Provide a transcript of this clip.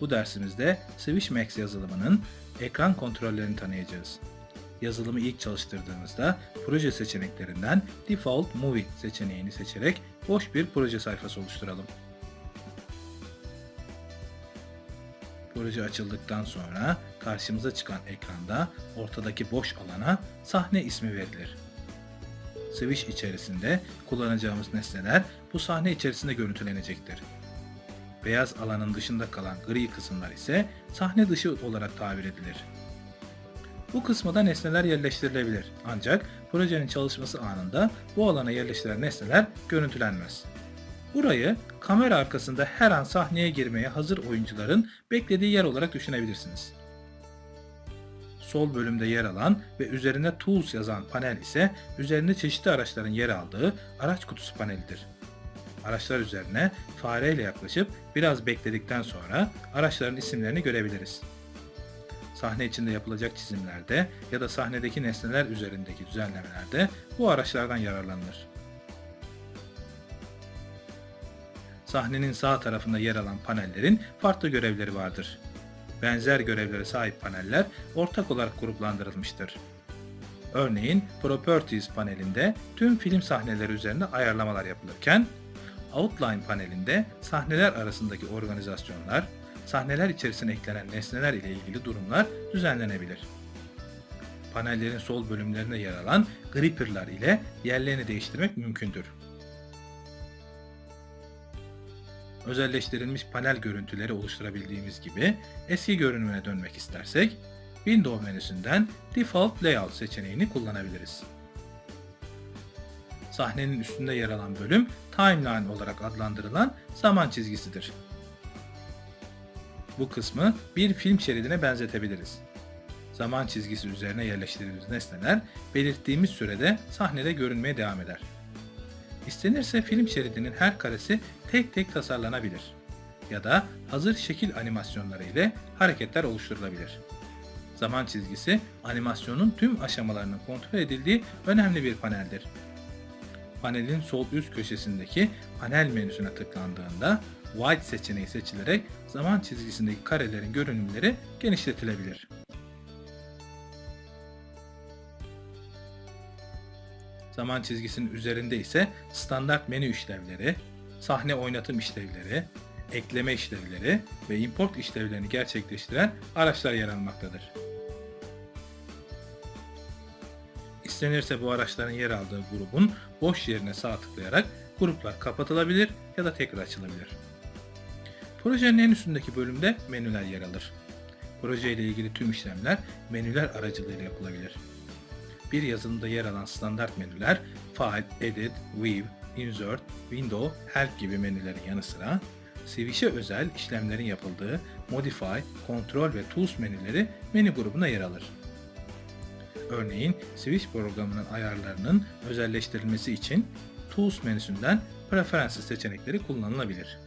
Bu dersimizde SwitchMax yazılımının ekran kontrollerini tanıyacağız. Yazılımı ilk çalıştırdığımızda proje seçeneklerinden Default Movie seçeneğini seçerek boş bir proje sayfası oluşturalım. Proje açıldıktan sonra karşımıza çıkan ekranda ortadaki boş alana sahne ismi verilir. Switch içerisinde kullanacağımız nesneler bu sahne içerisinde görüntülenecektir. Beyaz alanın dışında kalan gri kısımlar ise sahne dışı olarak tabir edilir. Bu kısma da nesneler yerleştirilebilir ancak projenin çalışması anında bu alana yerleştirilen nesneler görüntülenmez. Burayı kamera arkasında her an sahneye girmeye hazır oyuncuların beklediği yer olarak düşünebilirsiniz. Sol bölümde yer alan ve üzerinde Tools yazan panel ise üzerinde çeşitli araçların yer aldığı araç kutusu panelidir. Araçlar üzerine fareyle yaklaşıp biraz bekledikten sonra araçların isimlerini görebiliriz. Sahne içinde yapılacak çizimlerde ya da sahnedeki nesneler üzerindeki düzenlemelerde bu araçlardan yararlanılır. Sahnenin sağ tarafında yer alan panellerin farklı görevleri vardır. Benzer görevlere sahip paneller ortak olarak gruplandırılmıştır. Örneğin Properties panelinde tüm film sahneleri üzerinde ayarlamalar yapılırken, Outline panelinde sahneler arasındaki organizasyonlar, sahneler içerisine eklenen nesneler ile ilgili durumlar düzenlenebilir. Panellerin sol bölümlerinde yer alan gripper'lar ile yerlerini değiştirmek mümkündür. Özelleştirilmiş panel görüntüleri oluşturabildiğimiz gibi eski görünümüne dönmek istersek Window menüsünden Default Layout seçeneğini kullanabiliriz. Sahnenin üstünde yer alan bölüm Timeline olarak adlandırılan zaman çizgisidir. Bu kısmı bir film şeridine benzetebiliriz. Zaman çizgisi üzerine yerleştirdiğimiz nesneler belirttiğimiz sürede sahnede görünmeye devam eder. İstenirse film şeridinin her karesi tek tek tasarlanabilir ya da hazır şekil animasyonları ile hareketler oluşturulabilir. Zaman çizgisi animasyonun tüm aşamalarının kontrol edildiği önemli bir paneldir. Panelin sol üst köşesindeki panel menüsüne tıklandığında White seçeneği seçilerek zaman çizgisindeki karelerin görünümleri genişletilebilir. Zaman çizgisinin üzerinde ise standart menü işlevleri, sahne oynatım işlevleri, ekleme işlevleri ve import işlevlerini gerçekleştiren araçlar yer almaktadır. İstenirse bu araçların yer aldığı grubun boş yerine sağ tıklayarak gruplar kapatılabilir ya da tekrar açılabilir. Projenin en üstündeki bölümde menüler yer alır. Proje ile ilgili tüm işlemler menüler aracılığıyla yapılabilir. Bir yazılımda yer alan standart menüler File, Edit, View, Insert, Window, Help gibi menülerin yanı sıra Switch'e özel işlemlerin yapıldığı Modify, Control ve Tools menüleri menü grubuna yer alır. Örneğin Switch programının ayarlarının özelleştirilmesi için Tools menüsünden Preferences seçenekleri kullanılabilir.